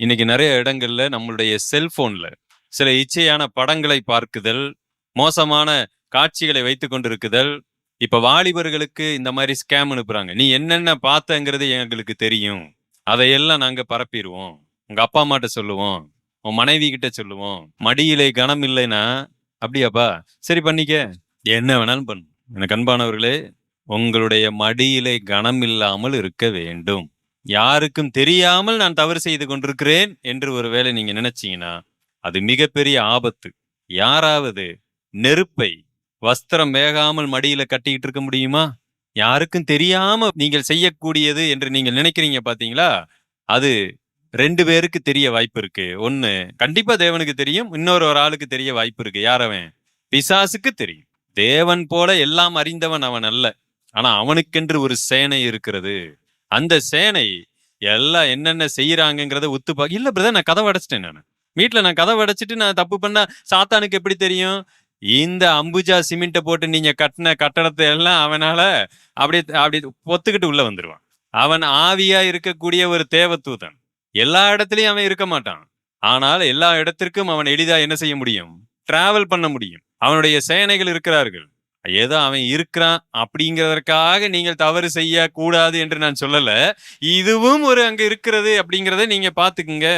இன்னைக்கு நிறைய இடங்கள்ல நம்மளுடைய செல்போன்ல சில இச்சையான படங்களை பார்க்குதல் மோசமான காட்சிகளை வைத்து கொண்டிருக்குதல். இப்ப வாலிபர்களுக்கு இந்த மாதிரி ஸ்கேம் அனுப்புறாங்க. நீ என்னென்ன பார்த்தங்கிறது எங்களுக்கு தெரியும். அதையெல்லாம் நாங்க பரப்பிடுவோம். உங்க அப்பா அம்மாட்ட சொல்லுவோம். உன் மனைவி கிட்ட சொல்லுவோம். மடியிலே கனம் இல்லைன்னா அப்படியாப்பா? சரி பண்ணிக்க. என்ன வேணாலும் பண்ணு. எனக்கு அன்பானவர்களே உங்களுடைய மடியிலே கனம் இல்லாமல் இருக்க வேண்டும். யாருக்கும் தெரியாமல் நான் தவறு செய்து கொண்டிருக்கிறேன் என்று ஒருவேளை நீங்க நினைச்சீங்கன்னா அது மிகப்பெரிய ஆபத்து. யாராவது நெருப்பை வஸ்திரம் வேகாமல் மடியில கட்டிக்கிட்டு இருக்க முடியுமா? யாருக்கும் தெரியாம நீங்கள் செய்யக்கூடியது என்று நீங்கள் நினைக்கிறீங்க பாத்தீங்களா? அது ரெண்டு பேருக்கு தெரிய வாய்ப்பு இருக்கு. ஒன்னு கண்டிப்பா தேவனுக்கு தெரியும். இன்னொரு ஒரு ஆளுக்கு தெரிய வாய்ப்பு இருக்கு. யாரவன் பிசாசுக்கு தெரியும். தேவன் போல எல்லாம் அறிந்தவன் அவன் அல்ல. ஆனா அவனுக்கென்று ஒரு சேனை இருக்கிறது. அந்த சேனை எல்லாம் என்னென்ன செய்யறாங்கிறத ஒத்து பார்க்க இல்ல பிரதர் நான் கதவை அடைச்சிட்டேன் நான். வீட்டுல நான் கதவை அடைச்சிட்டு நான் தப்பு பண்ணா சாத்தானுக்கு எப்படி தெரியும்? இந்த அம்புஜா சிமெண்ட்டை போட்டு நீங்க கட்டின கட்டடத்தை எல்லாம் அவனால அப்படி அப்படி பொத்துக்கிட்டு உள்ள வந்துருவான். அவன் ஆவியா இருக்கக்கூடிய ஒரு தேவதூதன். எல்லா இடத்துலயும் அவன் இருக்க மாட்டான். ஆனால் எல்லா இடத்திற்கும் அவன் எளிதா என்ன செய்ய முடியும்? டிராவல் பண்ண முடியும். அவனுடைய சேனைகள் இருக்கிறார்கள். ஏதோ அவன் இருக்கிறான் அப்படிங்கிறதற்காக நீங்கள் தவறு செய்ய கூடாது என்று நான் சொல்லல. இதுவும் ஒரு அங்க இருக்கிறது அப்படிங்கறத நீங்க பாத்துக்குங்க